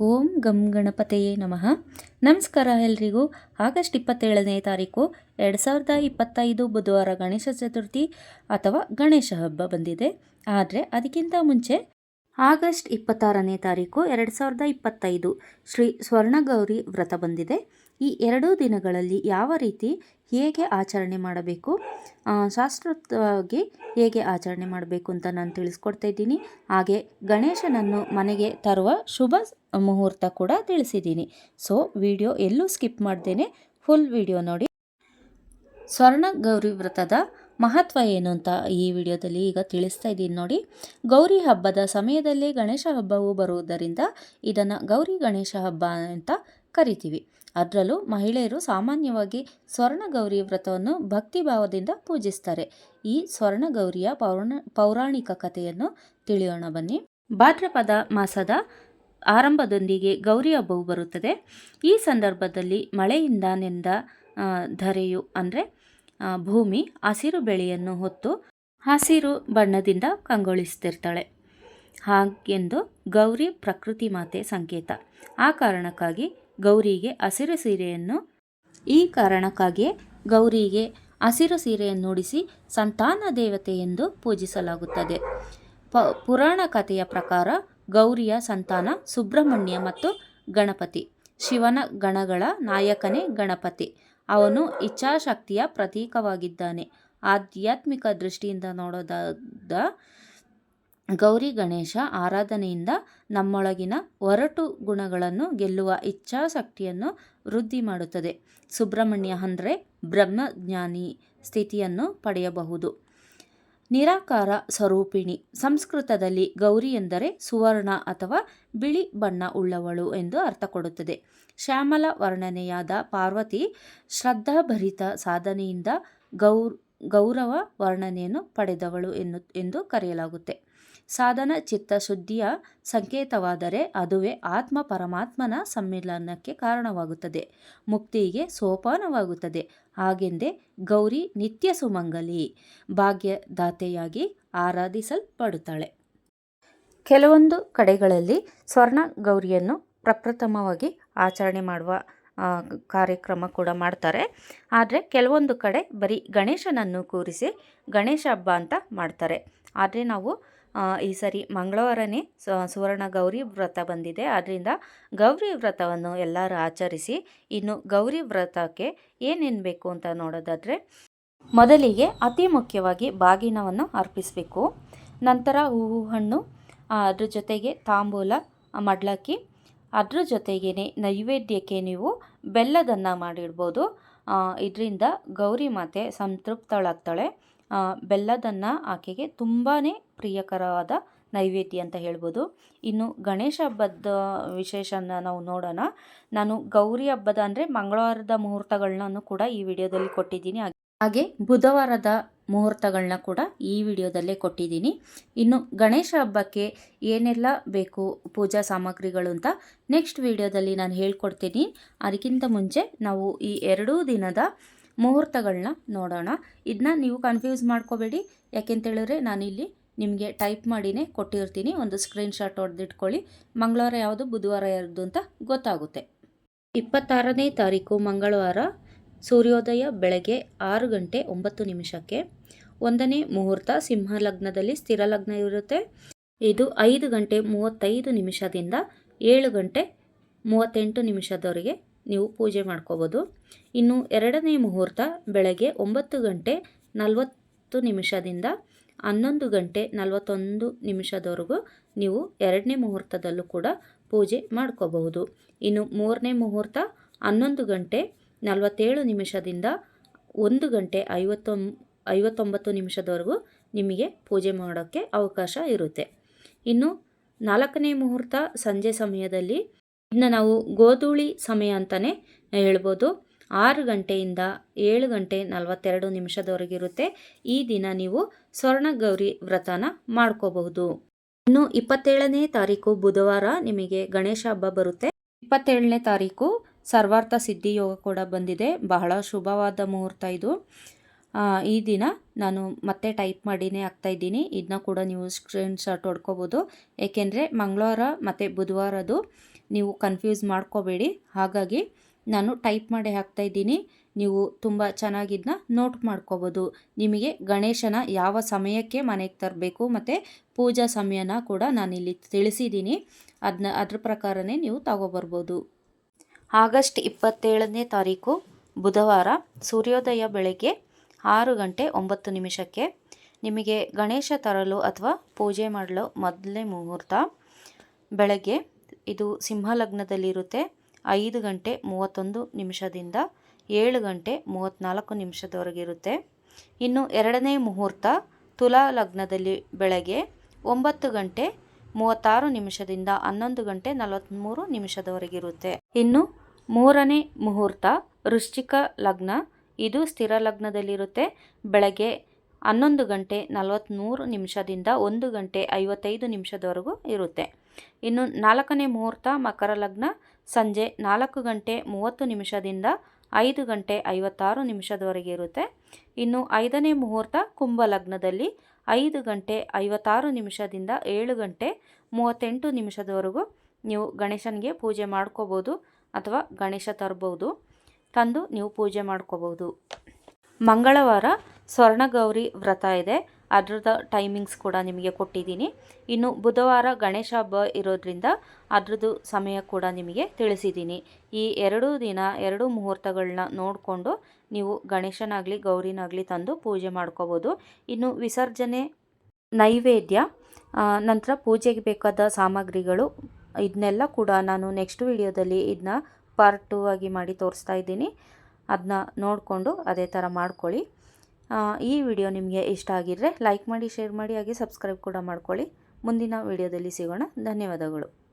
ಓಂ ಗಂ ಗಣಪತೆಯೇ ನಮಃ. ನಮಸ್ಕಾರ ಎಲ್ರಿಗೂ. ಆಗಸ್ಟ್ ಇಪ್ಪತ್ತೇಳನೇ ತಾರೀಕು ಎರಡು ಸಾವಿರದ ಇಪ್ಪತ್ತೈದು ಬುಧವಾರ ಗಣೇಶ ಚತುರ್ಥಿ ಅಥವಾ ಗಣೇಶ ಹಬ್ಬ ಬಂದಿದೆ. ಆದರೆ ಅದಕ್ಕಿಂತ ಮುಂಚೆ ಆಗಸ್ಟ್ ಇಪ್ಪತ್ತಾರನೇ ತಾರೀಕು ಎರಡು ಸಾವಿರದ ಇಪ್ಪತ್ತೈದು ಶ್ರೀ ಸ್ವರ್ಣಗೌರಿ ವ್ರತ ಬಂದಿದೆ. ಈ ಎರಡೂ ದಿನಗಳಲ್ಲಿ ಯಾವ ರೀತಿ ಹೇಗೆ ಆಚರಣೆ ಮಾಡಬೇಕು? ಶಾಸ್ತ್ರೋಕ್ತವಾಗಿ ಹೇಗೆ ಆಚರಣೆ ಮಾಡಬೇಕು ಅಂತ ನಾನು ತಿಳಿಸ್ಕೊಡ್ತಾ ಇದ್ದೀನಿ. ಹಾಗೆ ಗಣೇಶನನ್ನು ಮನೆಗೆ ತರುವ ಶುಭ ಮುಹೂರ್ತ ಕೂಡ ತಿಳಿಸಿದ್ದೀನಿ. ಸೊ, ವಿಡಿಯೋ ಎಲ್ಲೂ ಸ್ಕಿಪ್ ಮಾಡ್ದೇನೆ, ಫುಲ್ ವಿಡಿಯೋ ನೋಡಿ. ಸ್ವರ್ಣ ಗೌರಿ ವ್ರತದ ಮಹತ್ವ ಏನು ಅಂತ ಈ ವಿಡಿಯೋದಲ್ಲಿ ಈಗ ತಿಳಿಸ್ತಾ ಇದ್ದೀನಿ ನೋಡಿ. ಗೌರಿ ಹಬ್ಬದ ಸಮಯದಲ್ಲೇ ಗಣೇಶ ಹಬ್ಬವು ಬರುವುದರಿಂದ ಇದನ್ನು ಗೌರಿ ಗಣೇಶ ಹಬ್ಬ ಅಂತ ಕರಿತೀವಿ. ಅದರಲ್ಲೂ ಮಹಿಳೆಯರು ಸಾಮಾನ್ಯವಾಗಿ ಸ್ವರ್ಣಗೌರಿ ವ್ರತವನ್ನು ಭಕ್ತಿ ಭಾವದಿಂದ ಪೂಜಿಸ್ತಾರೆ. ಈ ಸ್ವರ್ಣಗೌರಿಯ ಪೌರಾಣ, ಪೌರಾಣಿಕ ಕಥೆಯನ್ನು ತಿಳಿಯೋಣ ಬನ್ನಿ. ಭಾದ್ರಪದ ಮಾಸದ ಆರಂಭದೊಂದಿಗೆ ಗೌರಿ ಹಬ್ಬವು ಬರುತ್ತದೆ. ಈ ಸಂದರ್ಭದಲ್ಲಿ ಮಳೆಯಿಂದ ನೆಂದ ಧರೆಯು ಅಂದರೆ ಭೂಮಿ ಹಸಿರು ಬೆಳೆಯನ್ನು ಹೊತ್ತು ಹಸಿರು ಬಣ್ಣದಿಂದ ಕಂಗೊಳಿಸ್ತಿರ್ತಾಳೆ. ಹಾಗೆಂದು ಗೌರಿ ಪ್ರಕೃತಿ ಮಾತೆ ಸಂಕೇತ. ಆ ಕಾರಣಕ್ಕಾಗಿ ಗೌರಿಗೆ ಹಸಿರು ಸೀರೆಯನ್ನು, ಈ ಕಾರಣಕ್ಕಾಗಿಯೇ ಗೌರಿಗೆ ಹಸಿರು ಸೀರೆಯನ್ನು ಉಡಿಸಿ ಸಂತಾನ ದೇವತೆ ಎಂದು ಪೂಜಿಸಲಾಗುತ್ತದೆ. ಪ, ಪುರಾಣ ಕಥೆಯ ಪ್ರಕಾರ ಗೌರಿಯ ಸಂತಾನ ಸುಬ್ರಹ್ಮಣ್ಯ ಮತ್ತು ಗಣಪತಿ. ಶಿವನ ಗಣಗಳ ನಾಯಕನೇ ಗಣಪತಿ. ಅವನು ಇಚ್ಛಾಶಕ್ತಿಯ ಪ್ರತೀಕವಾಗಿದ್ದಾನೆ. ಆಧ್ಯಾತ್ಮಿಕ ದೃಷ್ಟಿಯಿಂದ ನೋಡೋದಾದ ಗೌರಿ ಗಣೇಶ ಆರಾಧನೆಯಿಂದ ನಮ್ಮೊಳಗಿನ ಒರಟು ಗುಣಗಳನ್ನು ಗೆಲ್ಲುವ ಇಚ್ಛಾಶಕ್ತಿಯನ್ನು ವೃದ್ಧಿ ಮಾಡುತ್ತದೆ. ಸುಬ್ರಹ್ಮಣ್ಯ ಅಂದರೆ ಬ್ರಹ್ಮಜ್ಞಾನಿ ಸ್ಥಿತಿಯನ್ನು ಪಡೆಯಬಹುದು. ನಿರಾಕಾರ ಸ್ವರೂಪಿಣಿ. ಸಂಸ್ಕೃತದಲ್ಲಿ ಗೌರಿ ಎಂದರೆ ಸುವರ್ಣ ಅಥವಾ ಬಿಳಿ ಬಣ್ಣ ಉಳ್ಳವಳು ಎಂದು ಅರ್ಥ ಕೊಡುತ್ತದೆ. ಶ್ಯಾಮಲ ವರ್ಣನೆಯಾದ ಪಾರ್ವತಿ ಶ್ರದ್ಧಾಭರಿತ ಸಾಧನೆಯಿಂದ ಗೌರ್, ಗೌರವ ವರ್ಣನೆಯನ್ನು ಪಡೆದವಳು ಎನ್ನು, ಎಂದು ಕರೆಯಲಾಗುತ್ತೆ. ಸಾಧನ ಚಿತ್ತ ಶುದ್ಧಿಯ ಸಂಕೇತವಾದರೆ ಅದುವೇ ಆತ್ಮ ಪರಮಾತ್ಮನ ಸಮ್ಮಿಲನಕ್ಕೆ ಕಾರಣವಾಗುತ್ತದೆ. ಮುಕ್ತಿಗೆ ಸೋಪಾನವಾಗುತ್ತದೆ. ಹಾಗೆಂದೇ ಗೌರಿ ನಿತ್ಯ ಸುಮಂಗಲಿ, ಭಾಗ್ಯದಾತೆಯಾಗಿ ಆರಾಧಿಸಲ್ಪಡುತ್ತಾಳೆ. ಕೆಲವೊಂದು ಕಡೆಗಳಲ್ಲಿ ಸ್ವರ್ಣ ಗೌರಿಯನ್ನು ಪ್ರಪ್ರಥಮವಾಗಿ ಆಚರಣೆ ಮಾಡುವ ಕಾರ್ಯಕ್ರಮ ಕೂಡ ಮಾಡ್ತಾರೆ. ಆದರೆ ಕೆಲವೊಂದು ಕಡೆ ಬರೀ ಗಣೇಶನನ್ನು ಕೂರಿಸಿ ಗಣೇಶ ಹಬ್ಬ ಅಂತ ಮಾಡ್ತಾರೆ. ಆದರೆ ನಾವು ಈ ಸರಿ ಮಂಗಳವಾರನೇ ಸುವರ್ಣ ಗೌರಿ ವ್ರತ ಬಂದಿದೆ. ಆದ್ದರಿಂದ ಗೌರಿ ವ್ರತವನ್ನು ಎಲ್ಲರೂ ಆಚರಿಸಿ, ಇನ್ನು ಗೌರಿ ವ್ರತಕ್ಕೆ ಏನೇನು ಬೇಕು ಅಂತ ನೋಡೋದಾದರೆ, ಮೊದಲಿಗೆ ಅತಿ ಮುಖ್ಯವಾಗಿ ಬಾಗಿನವನ್ನು ಅರ್ಪಿಸಬೇಕು. ನಂತರ ಹೂವು, ಹಣ್ಣು ಅದ್ರ ಜೊತೆಗೆ ತಾಂಬೂಲ, ಮಡ್ಲಕ್ಕಿ, ಅದ್ರ ಜೊತೆಗೇ ನೈವೇದ್ಯಕ್ಕೆ ನೀವು ಬೆಲ್ಲದನ್ನು ಮಾಡಿಡ್ಬೋದು. ಇದರಿಂದ ಗೌರಿ ಮಾತೆ ಸಂತೃಪ್ತಳಾಗ್ತಾಳೆ. ಬೆಲ್ಲದನ್ನು ಆಕೆಗೆ ತುಂಬಾ ಪ್ರಿಯಕರವಾದ ನೈವೇದ್ಯ ಅಂತ ಹೇಳ್ಬೋದು. ಇನ್ನು ಗಣೇಶ ಹಬ್ಬದ ವಿಶೇಷನ ನಾವು ನೋಡೋಣ. ನಾನು ಗೌರಿ ಹಬ್ಬದ ಅಂದರೆ ಮಂಗಳವಾರದ ಮುಹೂರ್ತಗಳನ್ನೂ ಕೂಡ ಈ ವಿಡಿಯೋದಲ್ಲಿ ಕೊಟ್ಟಿದ್ದೀನಿ. ಹಾಗೆ ಬುಧವಾರದ ಮುಹೂರ್ತಗಳನ್ನ ಕೂಡ ಈ ವಿಡಿಯೋದಲ್ಲೇ ಕೊಟ್ಟಿದ್ದೀನಿ. ಇನ್ನು ಗಣೇಶ ಹಬ್ಬಕ್ಕೆ ಏನೆಲ್ಲ ಬೇಕು ಪೂಜಾ ಸಾಮಗ್ರಿಗಳು ಅಂತ ನೆಕ್ಸ್ಟ್ ವಿಡಿಯೋದಲ್ಲಿ ನಾನು ಹೇಳ್ಕೊಡ್ತೀನಿ. ಅದಕ್ಕಿಂತ ಮುಂಚೆ ನಾವು ಈ ಎರಡೂ ದಿನದ ಮುಹೂರ್ತಗಳನ್ನ ನೋಡೋಣ. ಇದನ್ನ ನೀವು ಕನ್ಫ್ಯೂಸ್ ಮಾಡ್ಕೋಬೇಡಿ. ಯಾಕೆಂತೇಳಿದ್ರೆ ನಾನಿಲ್ಲಿ ನಿಮಗೆ ಟೈಪ್ ಮಾಡಿನೇ ಕೊಟ್ಟಿರ್ತೀನಿ, ಒಂದು ಸ್ಕ್ರೀನ್ಶಾಟ್ ಹೊಡೆದಿಟ್ಕೊಳ್ಳಿ ಮಂಗಳವಾರ ಯಾವುದು, ಬುಧವಾರ ಯಾವುದು ಅಂತ ಗೊತ್ತಾಗುತ್ತೆ. ಇಪ್ಪತ್ತಾರನೇ ತಾರೀಕು ಮಂಗಳವಾರ, ಸೂರ್ಯೋದಯ ಬೆಳಗ್ಗೆ ಆರು ಗಂಟೆ ಒಂಬತ್ತು ನಿಮಿಷಕ್ಕೆ. ಒಂದನೇ ಮುಹೂರ್ತ, ಸಿಂಹ ಲಗ್ನದಲ್ಲಿ ಸ್ಥಿರ ಲಗ್ನ ಇರುತ್ತೆ. ಇದು ಐದು ಗಂಟೆ ಮೂವತ್ತೈದು ನಿಮಿಷದಿಂದ ಏಳು ಗಂಟೆ ಮೂವತ್ತೆಂಟು ನಿಮಿಷದವರೆಗೆ ನೀವು ಪೂಜೆ ಮಾಡ್ಕೋಬೋದು. ಇನ್ನು ಎರಡನೇ ಮುಹೂರ್ತ, ಬೆಳಗ್ಗೆ ಒಂಬತ್ತು ಗಂಟೆ ನಲವತ್ತು ನಿಮಿಷದಿಂದ ಹನ್ನೊಂದು ಗಂಟೆ ನಲವತ್ತೊಂದು ನಿಮಿಷದವರೆಗೂ ನೀವು ಎರಡನೇ ಮುಹೂರ್ತದಲ್ಲೂ ಕೂಡ ಪೂಜೆ ಮಾಡ್ಕೋಬಹುದು. ಇನ್ನು ಮೂರನೇ ಮುಹೂರ್ತ ಹನ್ನೊಂದು ಗಂಟೆ ನಲವತ್ತೇಳು ನಿಮಿಷದಿಂದ ಒಂದು ಗಂಟೆ ಐವತ್ತೊಂ, ಐವತ್ತೊಂಬತ್ತು ನಿಮಿಷದವರೆಗೂ ನಿಮಗೆ ಪೂಜೆ ಮಾಡೋಕ್ಕೆ ಅವಕಾಶ ಇರುತ್ತೆ. ಇನ್ನು ನಾಲ್ಕನೇ ಮುಹೂರ್ತ ಸಂಜೆ ಸಮಯದಲ್ಲಿ ಇನ್ನು ನಾವು ಗೋಧೂಳಿ ಸಮಯ ಅಂತಲೇ ಹೇಳ್ಬೋದು. ಆರು ಗಂಟೆಯಿಂದ ಏಳು ಗಂಟೆ ನಲವತ್ತೆರಡು ನಿಮಿಷದವರೆಗಿರುತ್ತೆ. ಈ ದಿನ ನೀವು ಸ್ವರ್ಣಗೌರಿ ವ್ರತನ ಮಾಡ್ಕೋಬಹುದು. ಇನ್ನು ಇಪ್ಪತ್ತೇಳನೇ ತಾರೀಕು ಬುಧವಾರ ನಿಮಗೆ ಗಣೇಶ ಹಬ್ಬ ಬರುತ್ತೆ. ಇಪ್ಪತ್ತೇಳನೇ ತಾರೀಕು ಸರ್ವಾರ್ಥ ಸಿದ್ಧಿ ಯೋಗ ಕೂಡ ಬಂದಿದೆ. ಬಹಳ ಶುಭವಾದ ಮುಹೂರ್ತ ಇದು. ಈ ದಿನ ನಾನು ಮತ್ತೆ ಟೈಪ್ ಮಾಡಿನೇ ಇದ್ದೀನಿ. ಇದನ್ನ ಕೂಡ ನೀವು ಸ್ಕ್ರೀನ್ ಶಾಟ್ ಹೊಡ್ಕೋಬೋದು. ಏಕೆಂದರೆ ಮಂಗಳವಾರ ಮತ್ತು ಬುಧವಾರದು ನೀವು ಕನ್ಫ್ಯೂಸ್ ಮಾಡ್ಕೋಬೇಡಿ. ಹಾಗಾಗಿ ನಾನು ಟೈಪ್ ಮಾಡಿ ಹಾಕ್ತಾ ಇದ್ದೀನಿ. ನೀವು ತುಂಬ ಚೆನ್ನಾಗಿದ್ದನ್ನ ನೋಟ್ ಮಾಡ್ಕೋಬೋದು. ನಿಮಗೆ ಗಣೇಶನ ಯಾವ ಸಮಯಕ್ಕೆ ಮನೆಗೆ ತರಬೇಕು ಮತ್ತು ಪೂಜಾ ಸಮಯನ ಕೂಡ ನಾನಿಲ್ಲಿ ತಿಳಿಸಿದ್ದೀನಿ. ಅದನ್ನ ಅದ್ರ ಪ್ರಕಾರನೇ ನೀವು ತಗೋಬರ್ಬೋದು. ಆಗಸ್ಟ್ ಇಪ್ಪತ್ತೇಳನೇ ತಾರೀಕು, ಬುಧವಾರ, ಸೂರ್ಯೋದಯ ಬೆಳಗ್ಗೆ ಆರು ಗಂಟೆ ಒಂಬತ್ತು ನಿಮಿಷಕ್ಕೆ ನಿಮಗೆ ಗಣೇಶ ತರಲು ಅಥವಾ ಪೂಜೆ ಮಾಡಲು ಮೊದಲನೇ ಮುಹೂರ್ತ. ಬೆಳಗ್ಗೆ ಇದು ಸಿಂಹ ಲಗ್ನದಲ್ಲಿರುತ್ತೆ ಐದು ಗಂಟೆ ಮೂವತ್ತೊಂದು ನಿಮಿಷದಿಂದ ಏಳು ಗಂಟೆ ಮೂವತ್ತ್ನಾಲ್ಕು ನಿಮಿಷದವರೆಗಿರುತ್ತೆ ಇನ್ನು ಎರಡನೇ ಮುಹೂರ್ತ ತುಲಾ ಲಗ್ನದಲ್ಲಿ ಬೆಳಗ್ಗೆ ಒಂಬತ್ತು ಗಂಟೆ ಮೂವತ್ತಾರು ನಿಮಿಷದಿಂದ ಹನ್ನೊಂದು ಗಂಟೆ ನಲವತ್ತ್ಮೂರು ನಿಮಿಷದವರೆಗಿರುತ್ತೆ ಇನ್ನು ಮೂರನೇ ಮುಹೂರ್ತ ವೃಶ್ಚಿಕ ಲಗ್ನ. ಇದು ಸ್ಥಿರ ಲಗ್ನದಲ್ಲಿರುತ್ತೆ. ಬೆಳಗ್ಗೆ ಹನ್ನೊಂದು ಗಂಟೆ ನಲವತ್ತ್ಮೂರು ನಿಮಿಷದಿಂದ ಒಂದು ಗಂಟೆ ಐವತ್ತೈದು ನಿಮಿಷದವರೆಗೂ ಇರುತ್ತೆ. ಇನ್ನು ನಾಲ್ಕನೇ ಮುಹೂರ್ತ ಮಕರ ಲಗ್ನ. ಸಂಜೆ ನಾಲ್ಕು ಗಂಟೆ ಮೂವತ್ತು ನಿಮಿಷದಿಂದ ಐದು ಗಂಟೆ ಐವತ್ತಾರು ನಿಮಿಷದವರೆಗೆ ಇರುತ್ತೆ. ಇನ್ನು ಐದನೇ ಮುಹೂರ್ತ ಕುಂಭ ಲಗ್ನದಲ್ಲಿ ಐದು ಗಂಟೆ ಐವತ್ತಾರು ನಿಮಿಷದಿಂದ ಏಳು ಗಂಟೆ ಮೂವತ್ತೆಂಟು ನಿಮಿಷದವರೆಗೂ ನೀವು ಗಣೇಶನಿಗೆ ಪೂಜೆ ಮಾಡ್ಕೋಬೋದು ಅಥವಾ ಗಣೇಶ ತರ್ಬೋದು. ತಂದು ನೀವು ಪೂಜೆ ಮಾಡ್ಕೋಬೋದು. ಮಂಗಳವಾರ ಸ್ವರ್ಣಗೌರಿ ವ್ರತ ಇದೆ. ಅದ್ರದ್ದು ಟೈಮಿಂಗ್ಸ್ ಕೂಡ ನಿಮಗೆ ಕೊಟ್ಟಿದ್ದೀನಿ. ಇನ್ನು ಬುಧವಾರ ಗಣೇಶ ಹಬ್ಬ ಇರೋದ್ರಿಂದ ಅದರದ್ದು ಸಮಯ ಕೂಡ ನಿಮಗೆ ತಿಳಿಸಿದ್ದೀನಿ. ಈ ಎರಡೂ ದಿನ, ಎರಡು ಮುಹೂರ್ತಗಳನ್ನ ನೋಡಿಕೊಂಡು ನೀವು ಗಣೇಶನಾಗಲಿ, ಗೌರಿನಾಗಲಿ ತಂದು ಪೂಜೆ ಮಾಡ್ಕೋಬೋದು. ಇನ್ನು ವಿಸರ್ಜನೆ, ನೈವೇದ್ಯ ನಂತರ ಪೂಜೆಗೆ ಬೇಕಾದ ಸಾಮಗ್ರಿಗಳು ಇದನ್ನೆಲ್ಲ ಕೂಡ ನಾನು ನೆಕ್ಸ್ಟ್ ವಿಡಿಯೋದಲ್ಲಿ ಇದನ್ನ ಪಾರ್ಟ್ ಟೂ ಆಗಿ ಮಾಡಿ ತೋರಿಸ್ತಾ ಇದ್ದೀನಿ. ಅದನ್ನ ನೋಡಿಕೊಂಡು ಅದೇ ಥರ ಮಾಡ್ಕೊಳ್ಳಿ. ಈ ವಿಡಿಯೋ ನಿಮಗೆ ಇಷ್ಟ ಆಗಿದ್ರೆ ಲೈಕ್ ಮಾಡಿ ಶೇರ್ ಮಾಡಿ, ಹಾಗೆ ಸಬ್ಸ್ಕ್ರೈಬ್ ಕೂಡ ಮಾಡ್ಕೊಳ್ಳಿ. ಮುಂದಿನ ವಿಡಿಯೋದಲ್ಲಿ ಸಿಗೋಣ. ಧನ್ಯವಾದಗಳು.